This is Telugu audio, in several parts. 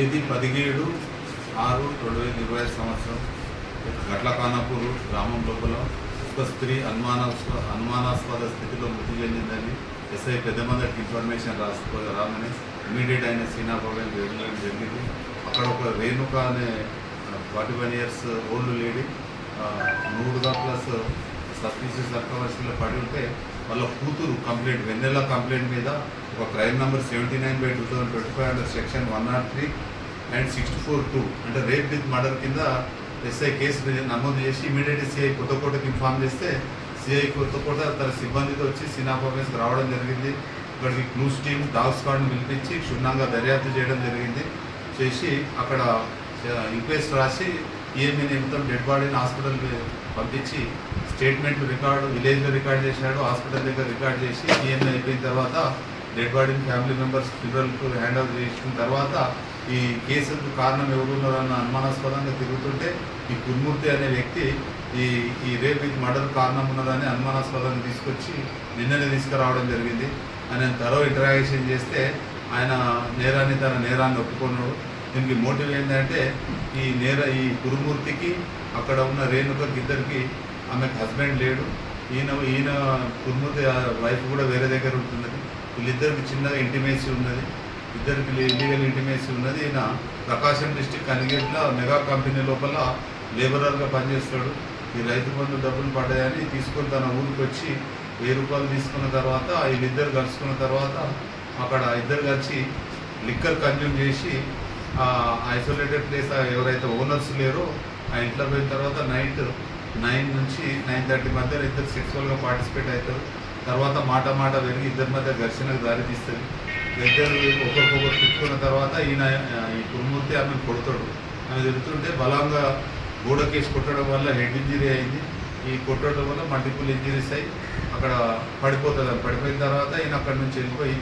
తేదీ పదిహేడు ఆరు రెండు వేల ఇరవై ఐదు సంవత్సరం. గట్లకానపూర్ గ్రామం లోపల ఒక స్త్రీ అనుమానాస్పద అనుమానాస్పద స్థితిలో మృతి చెందిందని ఎస్ఐ పెద్దమందరికి ఇన్ఫర్మేషన్ రాసుకో రామని ఇమీడియట్ అయిన సీనా భవన్ వెళ్ళడం జరిగింది. అక్కడ ఒక రేణుక అనే forty one years old lady నూరుగా plus suspicious అక్రవర్షన్లో పడి ఉంటే వాళ్ళ కూతురు కంప్లైంట్ వెన్నెల కంప్లైంట్ మీద ఒక crime number seventy nine by two thousand twenty five under section one nought three and sixty four two. అంటే రేప్ విత్ మర్డర్ కింద ఎస్ఐ కేసు నమోదు చేసి ఇమీడియట్ సిఐ కొత్తకోటకి ఇన్ఫార్మ్ చేస్తే సిఐ కొత్తకోట తన సిబ్బందితో వచ్చి సినా రావడం జరిగింది. ఇక్కడికి క్లూస్ టీమ్ డాగ్ స్క్వాడ్ని పిలిపించి క్షుణ్ణంగా దర్యాప్తు చేయడం జరిగింది. చేసి అక్కడ ఇంక్వెస్ట్ రాసి ఈఎంఏ నిమిత్తం డెడ్ బాడీని హాస్పిటల్కి పంపించి స్టేట్మెంట్ రికార్డు విలేజ్లో రికార్డ్ చేశాడు హాస్పిటల్ దగ్గర రికార్డ్ చేసి ఈఎంఐ అయిపోయిన తర్వాత డెడ్ బాడీని ఫ్యామిలీ మెంబర్స్ ఫిబ్రవరికి హ్యాండ్ ఓవర్ చేసిన తర్వాత ఈ కేసుకు కారణం ఎవరు ఉన్నారన్న అనుమానాస్పదంగా తిరుగుతుంటే ఈ కుర్మూర్తి అనే వ్యక్తి ఈ ఈ రేపు ఇది మర్డర్ కారణం ఉన్నదని అనుమానాస్పదంగా తీసుకొచ్చి నిన్ననే తీసుకురావడం జరిగింది. ఆయన తరో ఇంటరాక్షన్ చేస్తే ఆయన నేరాన్ని తన నేరాన్ని ఒప్పుకున్నాడు. దీనికి మోటివ్ ఏంటంటే ఈ నేర ఈ కురుమూర్తికి అక్కడ ఉన్న రేణుకకి ఇద్దరికి ఆమెకు హస్బెండ్ లేడు. ఈయన ఈయన కురుమూర్తి వైఫ్ కూడా వేరే దగ్గర ఉంటున్నది. వీళ్ళిద్దరికి చిన్నగా ఇంటిమేసీ ఉన్నది. ఇద్దరికి లీగల్ ఇంటిమేసీ ఉన్నది. ఈయన ప్రకాశం డిస్టిక్ కనిగేట్లో మెగా కంపెనీ లోపల లేబరర్గా పనిచేస్తాడు. ఈ రైతు బంధు డబ్బులు పడ్డాయని తీసుకొని తన ఊరికి వచ్చి వెయ్యి రూపాయలు తీసుకున్న తర్వాత వీళ్ళిద్దరు కలుసుకున్న తర్వాత అక్కడ ఇద్దరు కలిసి లిక్కర్ కన్జ్యూమ్ చేసి ఐసోలేటెడ్ ప్లేస్ ఎవరైతే ఓనర్స్ లేరో ఆ ఇంట్లో పోయిన తర్వాత నైట్ నైన్ నుంచి నైన్ థర్టీ మధ్యలో ఇద్దరు సెక్సువల్గా పార్టిసిపేట్ అవుతారు. తర్వాత మాట మాట పెరిగి ఇద్దరి మధ్య ఘర్షణకు దారితీస్తుంది ఇద్దరు ఒకరికొకరు తిట్టుకున్న తర్వాత ఈయన ఈ కురుమూర్తి ఆమె కొడతాడు. ఆమె తిరుగుతుంటే బలంగా గోడకేసి కొట్టడం వల్ల హెడ్ ఇంజరీ అయింది. ఈ కొట్టడం వల్ల మల్టిపుల్ ఇంజరీస్ అయ్యి అక్కడ పడిపోతుంది అని పడిపోయిన తర్వాత ఈయన అక్కడి నుంచి వెళ్ళిపోయి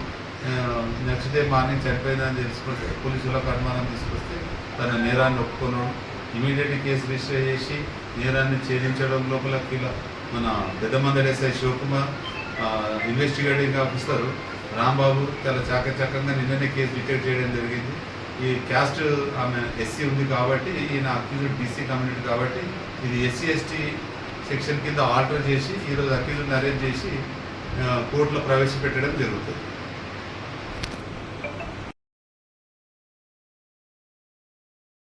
నెక్స్ట్ డే మార్నింగ్ చనిపోయిందని తెలుసుకుంటే పోలీసులకు అనుమానం తీసుకొస్తే తన నేరాన్ని ఒప్పుకున్నాడు. ఇమీడియట్ కేసు రిజిస్టర్ చేసి నేరాన్ని ఛేదించడం లోపల కిలో మన పెద్దమందడి శివకుమార్ ఇన్వెస్టిగేటింగ్ ఆఫీసర్ రాంబాబు చాలా చాకచక్యంగా నిన్ననే కేసు డిటెక్ట్ చేయడం జరిగింది. ఈ క్యాస్ట్ ఆమె ఎస్సీ ఉంది కాబట్టి ఈయన అక్యూజ్డ్ బీసీ కమ్యూనిటీ కాబట్టి ఇది ఎస్సీ ఎస్టీ సెక్షన్ కింద ఆర్డర్ చేసి ఈరోజు అక్యూజ్ని అరేంజ్ చేసి కోర్టులో ప్రవేశపెట్టడం జరుగుతుంది.